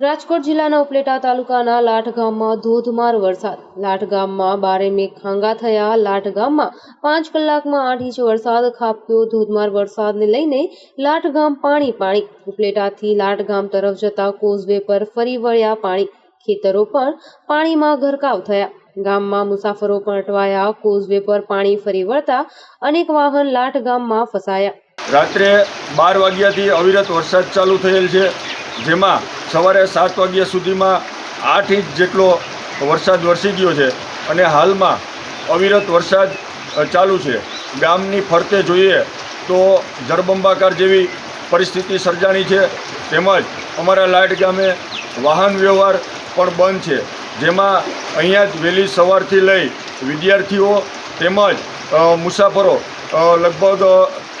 રાજકોટ જિલ્લાના ઉપલેટા તાલુકાના લાઠ ગામમાં ધોધમાર વરસાદ. લાઠ ગામમાં બારે મેઘ ખાંગા થયા. લાઠ ગામમાં પાંચ કલાકમાં આઠ ઇંચ વરસાદ ખાબક્યો ધોધમાર વરસાદને લઈને લાઠ ગામ પાણી પાણી. ઉપલેટાથી લાઠ ગામ તરફ જતા કોઝવે પર ફરી વળ્યા પાણી. ખેતરો પણ પાણીમાં ગરકાવ થયા. ગામમાં મુસાફરો પણ અટવાયા કોઝવે પર પાણી ફરી વળતા અનેક વાહન લાઠ ગામમાં ફસાયા. રાત્રે બાર વાગ્યાથી અવિરત વરસાદ ચાલુ થયેલ છે, જેમાં સવારે સાત વાગ્યા સુધીમાં આઠ ઇંચ જેટલો વરસાદ વરસી ગયો છે અને હાલમાં અવિરત વરસાદ ચાલુ છે. ગામની ફરતે જોઈએ તો જળબંબાકાર જેવી પરિસ્થિતિ સર્જાણી છે. તેમજ અમારા લાઇટ ગામે વાહન વ્યવહાર પણ બંધ છે. જેમાં અહીંયા જ વહેલી સવારથી લઈ વિદ્યાર્થીઓ તેમજ મુસાફરો લગભગ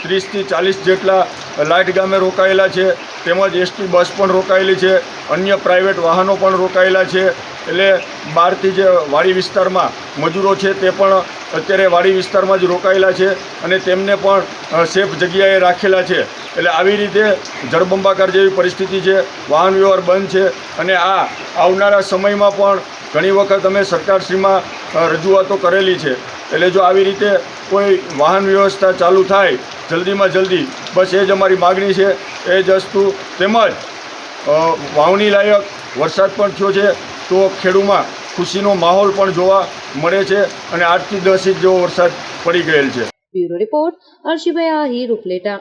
ત્રીસથી ચાલીસ જેટલા લાઇટ ગામે રોકાયેલા છે. તેમજ એસટી બસ પણ રોકાયેલી છે, અન્ય પ્રાઇવેટ વાહનો પણ રોકાયેલા છે, એટલે બહારથી જે વાડી વિસ્તારમાં મજૂરો છે તે પણ અત્યારે વાડી વિસ્તારમાં જ રોકાયેલા છે અને તેમને પણ સેફ જગ્યાએ રાખેલા છે. એટલે આવી રીતે જળબંબાકાર જેવી પરિસ્થિતિ છે, વાહન વ્યવહાર બંધ છે અને આ આવનારા સમયમાં પણ ઘણી વખત અમે સરકારશ્રીમાં રજૂઆતો કરેલી છે. એટલે જો આવી રીતે કોઈ વાહન વ્યવસ્થા ચાલુ થાય, જલ્દીમાં જલ્દી, બસ એ જ અમારી માગણી છે, એ જ વસ્તુ તેમજ વાવણી લાયક વરસાદ પણ થયો છે, તો ખેડૂમાં ખુશીનો માહોલ પણ જોવા મળે છે અને આઠથી દસ ઇંચ જેવો વરસાદ પડી ગયેલ છે. Bureau report Harshibhai Ahir Upleta